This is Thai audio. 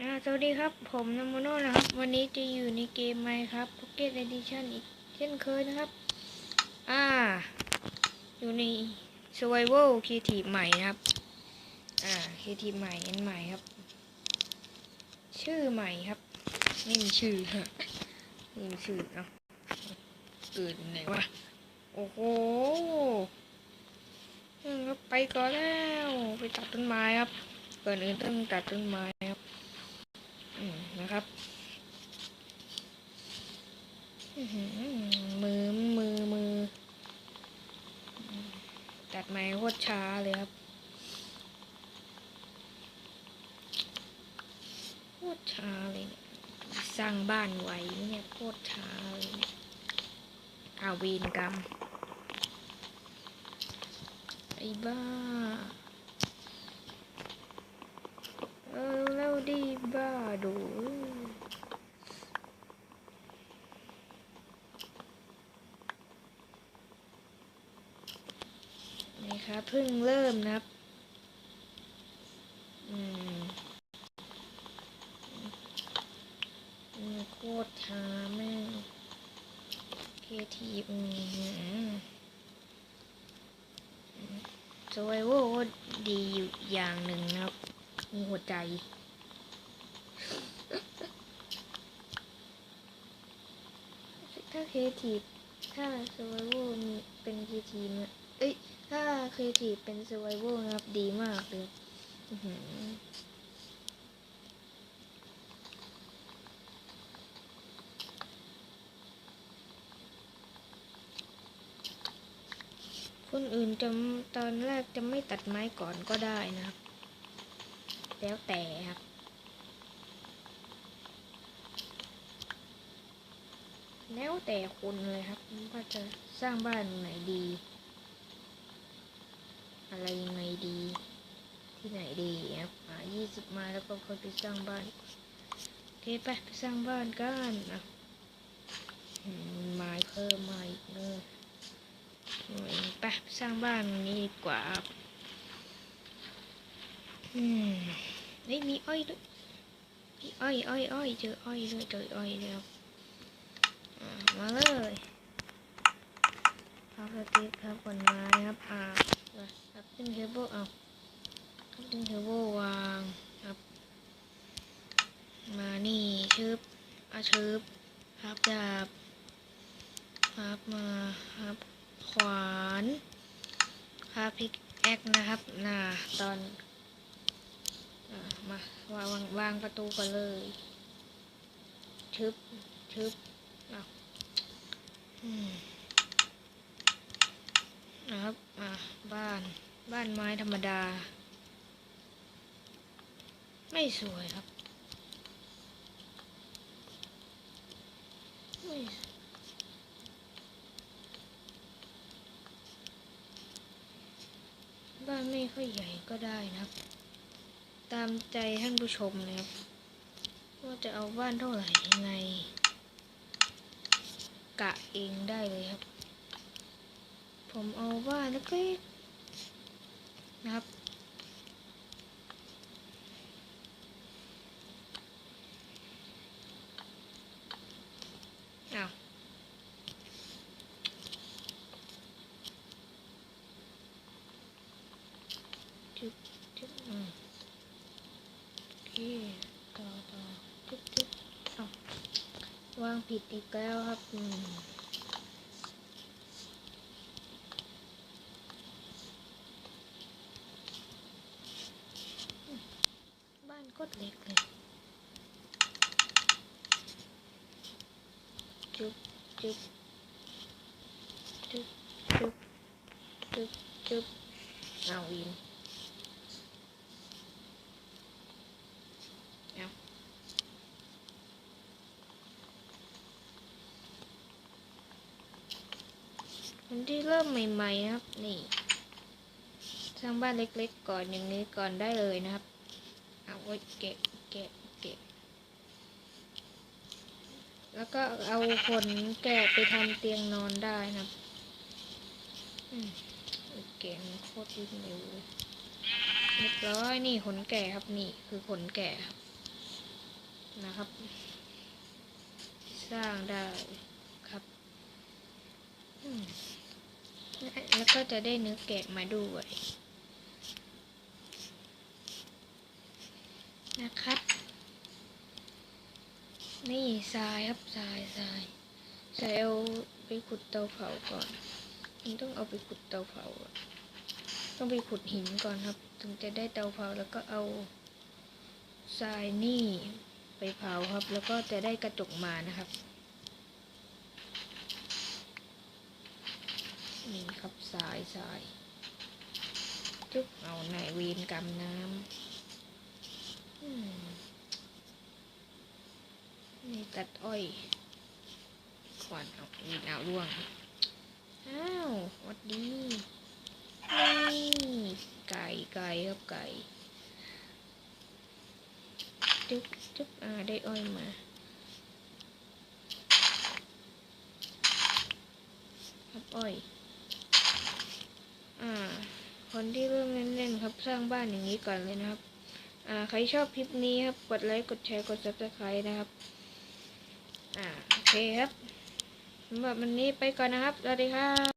อ่าสวัสดีครับผมนโมโนนะครับ วันนี้จะอยู่ในเกมไหมครับ Pocket Edition อีกเช่นเคยนะครับ อ่า อยู่ใน Survival Creative ใหม่นะครับ อ่า Creative ใหม่อันใหม่ครับ ชื่อใหม่ครับไม่มีชื่อไม่มีชื่อเนาะเกิดไหนวะโอ้โหอืมครับไปก่อนแล้ว ไปตัดต้นไม้ครับก่อนอื่นต้องตัดต้นไม้ นะครับมือมือมือตัดไม้โคตรช้าเลยครับโคตรช้าเลยเนี่ยสร้างบ้านไวไหมเนี่ยโคตรช้าเลยอาวีนกรรมไอ้บ้าเออแล้วดีบ้าดู นี่ครับเพิ่งเริ่มนะครับอืมโคตรช้าแม่เคทีอืมสวายโวดีอยู่อย่างหนึ่งนะครับมีหัวใจถ้าเอทีถ้า survival มีเป็นเอทีเนี่ย เอ้ย ถ้าครีเอทีฟเป็น survival นะครับ ดีมากเลยคนอื่นจะตอนแรกจะไม่ตัดไม้ก่อนก็ได้นะครับ แล้วแต่ครับแล้วแต่คุณเลยครับว่าจะสร้างบ้านไหนดี อะไรยังไงดี ที่ไหนดีครับอายี่สิบมาแล้วก็ค่อยไปสร้างบ้านโอเคไปไปสร้างบ้านกันอะไม้เพิ่มมาอีกเนอะอืมไปสร้างบ้านนี้ดีกว่าครับอืมเฮ้ยมีอ้อยด้วยมีอ้อยอ้อยอ้อยเจออ้อยด้วยเจออ้อยแล้วมาเลยครับสติ๊กครับผลไม้ครับอ่า ครับดึงเทเบิลเอาครับดึงเทเบิลวางครับ มานี่ชึบอาชึบครับดาบครับมาครับขวานครับพิกแอคนะครับน่าตอนอมาวางวางวางประตูกันเลยชึบชึบอืม นะครับอะบ้านบ้านไม้ธรรมดา ไม่สวยครับไม่บ้านไม่ค่อยใหญ่ก็ได้นะครับ ตามใจท่านผู้ชมเลยครับ ว่าจะเอาบ้านเท่าไหร่ยังไง กะเองได้เลยครับ ผมเอาบ้านเล็กๆนะครับอาจุดจุดอืมโอเคต่อต่อจุดจุดอ้าววางผิดอีกแล้วครับอืม บ้านก็เล็กเลยจุ๊บจุ๊บจุ๊บจุ๊บจุ๊บจุ๊บเอาวินเอาคนที่เริ่มใหม่ๆนะครับ นี่สร้างบ้านเล็กๆก่อนอย่างนี้ก่อนได้เลยนะครับ เอาไว้เก็บเก็บเก็บแล้วก็เอาขนแกะไปทำเตียงนอนได้นะอืมเก่งโคตรวิ่งเร็วเลยเรียบร้อยนี่ขนแกะครับนี่คือขนแกะครับนะครับ สร้างได้ครับอืมแล้วก็จะได้เนื้อแกะมาด้วย นะครับ นี่ทรายครับทรายทรายทรายเอาไปขุดเตาเผาก่อนมันต้องเอาไปขุดเตาเผา ต้องไปขุดหินก่อนครับ ถึงจะได้เตาเผาแล้วก็เอาทรายนี่ไปเผาครับ แล้วก็จะได้กระจกมานะครับนี่ครับทรายทรายจุ๊บเอาไหนเวีนกำน้ำ นี่ตัดอ้อยขวานเอาวีนเอาร่วง อ้าวหวัดดีนี่ไก่ไก่ครับไก่จุ๊บจุ๊บอ่าได้อ้อยมาครับอ้อยอ่าคนที่เริ่มเล่นๆครับสร้างบ้านอย่างนี้ก่อนเลยนะครับ อ่าใครชอบคลิปนี้ครับ กดไลค์ กดแชร์ กด subscribe นะครับ อ่า โอเคครับสำหรับวันนี้ไปก่อนนะครับ สวัสดีครับ